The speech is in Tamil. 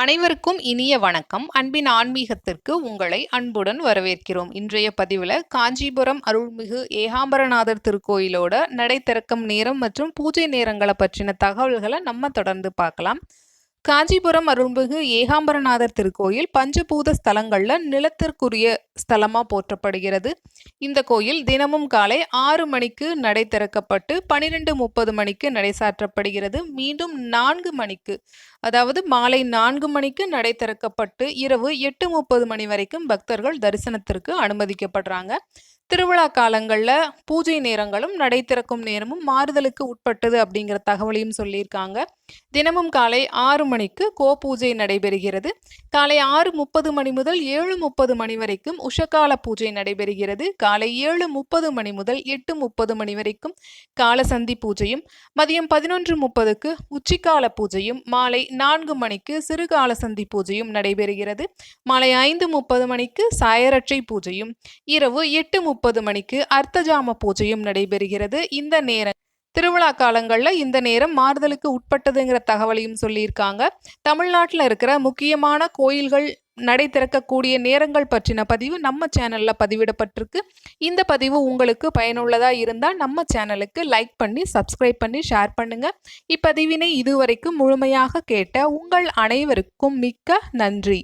அனைவருக்கும் இனிய வணக்கம். அன்பின் ஆன்மீகத்திற்கு உங்களை அன்புடன் வரவேற்கிறோம். இன்றைய பதிவில் காஞ்சிபுரம் அருள்மிகு ஏகாம்பரநாதர் திருக்கோயிலோட நடை திறக்கும் நேரம் மற்றும் பூஜை நேரங்களை பற்றின தகவல்களை நம்ம தொடர்ந்து பார்க்கலாம். காஞ்சிபுரம் அருள்மிகு ஏகாம்பரநாதர் திருக்கோயில் பஞ்சபூத ஸ்தலங்களில் நிலத்திற்குரிய ஸ்தலமாக போற்றப்படுகிறது. இந்த கோயில் தினமும் காலை ஆறு மணிக்கு நடை திறக்கப்பட்டு பனிரெண்டு முப்பது மணிக்கு நடை சாற்றப்படுகிறது. மீண்டும் நான்கு மணிக்கு அதாவது மாலை நான்கு மணிக்கு நடை திறக்கப்பட்டு இரவு எட்டு முப்பது மணி வரைக்கும் பக்தர்கள் தரிசனத்திற்கு அனுமதிக்கப்படுறாங்க. திருவிழா காலங்களில் பூஜை நேரங்களும் நடை திறக்கும் நேரமும் மாறுதலுக்கு உட்பட்டது அப்படிங்கிற தகவலையும் சொல்லியிருக்காங்க. தினமும் காலை ஆறு மணிக்கு கோ பூஜை நடைபெறுகிறது. காலை ஆறு முப்பது மணி முதல் ஏழு முப்பது மணி வரைக்கும் உஷகால பூஜை நடைபெறுகிறது. காலை ஏழு முப்பது மணி முதல் எட்டு முப்பது மணி வரைக்கும் காலசந்தி பூஜையும் மதியம் பதினொன்று முப்பதுக்கு உச்சிக்கால பூஜையும் மாலை நான்கு மணிக்கு சிறுகால சந்தி பூஜையும் நடைபெறுகிறது. மாலை ஐந்து முப்பது மணிக்கு சாயரட்சை பூஜையும் இரவு எட்டு முப்பது மணிக்கு அர்த்தஜாம பூஜையும் நடைபெறுகிறது. இந்த நேரம் திருவிழா காலங்களில் இந்த நேரம் மாறுதலுக்கு உட்பட்டதுங்கிற தகவலையும் சொல்லியிருக்காங்க. தமிழ்நாட்டில் இருக்கிற முக்கியமான கோயில்கள் நடை திறக்கக்கூடிய நேரங்கள் பற்றின பதிவு நம்ம சேனலில் பதிவிடப்பட்டிருக்கு. இந்த பதிவு உங்களுக்கு பயனுள்ளதாக இருந்தால் நம்ம சேனலுக்கு லைக் பண்ணி சப்ஸ்கிரைப் பண்ணி ஷேர் பண்ணுங்கள் இப்பதிவினை இதுவரைக்கும் முழுமையாக கேட்ட உங்கள் அனைவருக்கும் மிக்க நன்றி.